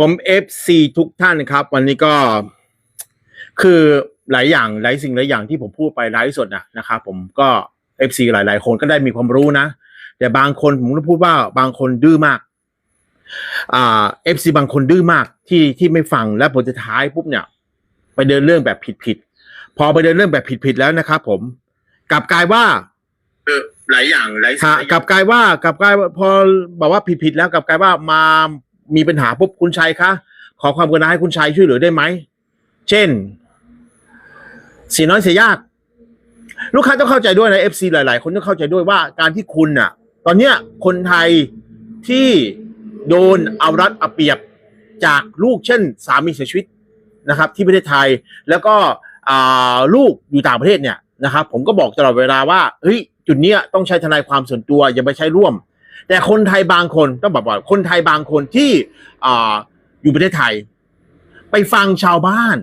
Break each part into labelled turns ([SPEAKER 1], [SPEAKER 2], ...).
[SPEAKER 1] ผม FC ทุกท่านครับ วันนี้ก็คือหลายอย่างหลายสิ่งหลายอย่างที่ผมพูดไปไลฟ์สดนะนะครับผมก็ FC หลาย ๆ คนก็ได้มีความรู้นะ แต่บางคนผมก็พูดว่าบางคนดื้อมากอ่า FC บางคนดื้อมากที่ที่ไม่ฟังแล้วผลสุดท้ายปุ๊บเนี่ย ไปเดินเรื่องแบบผิดๆพอไปเดินเรื่องแบบผิดๆแล้วนะครับผมกลับกลายว่า
[SPEAKER 2] หลายอย่างหลายสิ่ง
[SPEAKER 1] ฮะ
[SPEAKER 2] หลายอก
[SPEAKER 1] ลั
[SPEAKER 2] ย่าง
[SPEAKER 1] บกลายว่ากลับกลายว่าพอบอกว่าผิดๆแล้วกลับกลายว่ามา มีปัญหาปุ๊บคุณชัยคะขอความกรุณาให้คุณชัยช่วยเหลือได้ไหม เช่นเสียน้อยเสียยาก ลูกค้าต้องเข้าใจด้วยนะเอฟซีหลาย ๆ คนต้องเข้าใจด้วยว่าการที่คุณน่ะตอนเนี้ยคนไทยที่โดนเอารัดเอาเปรียบจากลูกเช่น สามีเสียชีวิตนะครับ ที่ประเทศไทยแล้วก็ลูกอยู่ต่างประเทศเนี่ยนะครับ ผมก็บอกตลอดเวลาว่าเฮ้ยจุดเนี้ยต้องใช้ทนายความส่วนตัวอย่าไปใช้ร่วม แต่คนไทยบางคนต้องบอกว่าคนไทยบางคนที่ออยู่ประเทศไทย ไปฟังชาวบ้าน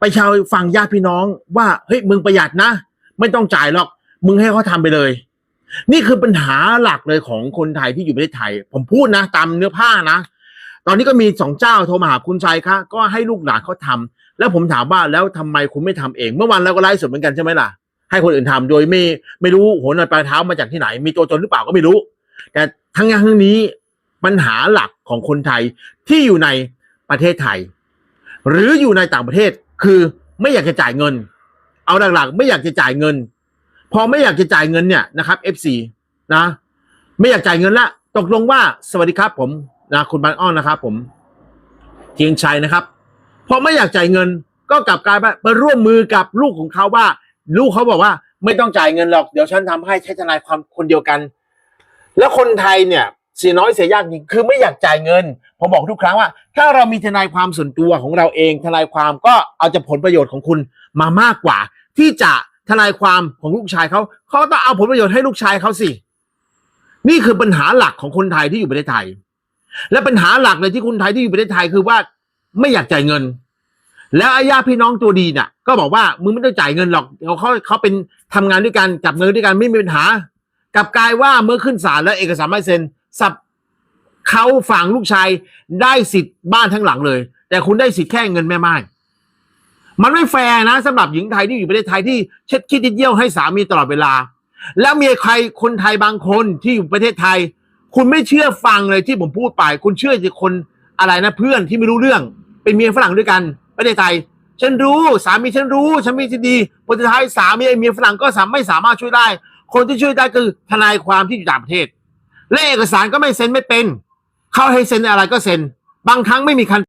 [SPEAKER 1] ไปชาวฟังญาติพี่น้อง ว่าเฮ้ยมึงประหยัดนะ ไม่ต้องจ่ายหรอก มึงให้เขาทำไปเลย นี่คือปัญหาหลักเลยของคนไทยที่อยู่ประเทศไทย ผมพูดนะ ตามเนื้อผ้านะ ตอนนี้ก็มีสองเจ้าโทรมาหาคุณชัยคะก็ให้ลูกหลานเขาทำแล้วผมถามว่าแล้วทำไมคุณไม่ทำเอง เมื่อวานเราก็ไลฟ์สดเหมือนกันใช่ไหมล่ะให้คนอื่นทำโดยไม่ไม่รู้หัวนอนปลายเท้ามาจากที่ไหน มีตัวตนหรือเปล่าก็ไม่รู้ แต่ทั้งนี้ทั้งนี้ปัญหาหลักของคนไทยที่อยู่ในประเทศไทย หรืออยู่ในต่างประเทศคือไม่อยากจะจ่ายเงิน เอาหลักๆ ไม่อยากจะจ่ายเงิน พอไม่อยากจะจ่ายเงินเนี่ยนะครับ FC นะ ไม่อยากจ่ายเงินละตกลงว่าสวัสดีครับ ผมนะคุณบานอ้อนนะครับ ผมเทียงชัยนะครับพอไม่อยากจ่ายเงินก็กลับกลายไปไปร่วมมือกับลูกของเขาว่า ลูกเขาบอกว่า ไม่ต้องจ่ายเงินหรอกเดี๋ยวฉันทำให้ใช้ทนายความคนเดียวกัน แล้วคนไทยเนี่ยเสียน้อยเสียยากจริงคือไม่อยากจ่ายเงิน ผมบอกทุกครั้งว่า ถ้าเรามีทนายความส่วนตัวของเราเองทนายความก็เอาจะผลประโยชน์ของคุณมามากกว่า ที่จะทนายความของลูกชายเขาเขาต้องเอาผลประโยชน์ให้ลูกชายเขาสิ นี่คือปัญหาหลักของคนไทยที่อยู่ประเทศไทย และปัญหาหลักเลยที่คนไทยที่อยู่ประเทศไทยคือว่าไม่อยากจ่ายเงิน แล้วอาญาติพี่น้องตัวดีเนี่ยก็บอกว่ามึงไม่ต้องจ่ายเงินหรอกเขาเขาเขาเป็นทำงานด้วยกันจับเงินด้วยกันไม่มีปัญหา กลับกลายว่าเมื่อขึ้นศาลแล้วเอกสารไม่เซ็นสับเขาฝั่งลูกชายได้สิทธิ์บ้านทั้งหลังเลย แต่คุณได้สิทธิ์แค่เงินแม่ไม้มันไม่แฟร์นะสำหรับหญิงไทยที่อยู่ประเทศไทยที่เช็ดคิดเยี่ยวให้สามีตลอดเวลา แล้วมีใครคนไทยบางคนที่อยู่ประเทศไทย คุณไม่เชื่อฟังเลยที่ผมพูดไป คุณเชื่อจะคนอะไรนะเพื่อนที่ไม่รู้เรื่อง เป็นเมียฝรั่งด้วยกันประเทศไทยฉันรู้สามีฉันรู้ฉันมีที่ดีผลสุดท้ายสามีไอ้เมียฝรั่งก็สามไม่สามารถช่วยได้ คนที่ช่วยได้คือทนายความที่อยู่ต่างประเทศ และเอกสารก็ไม่เซ็นไม่เป็น เขาให้เซ็นอะไรก็เซ็น บางครั้งไม่มีคัน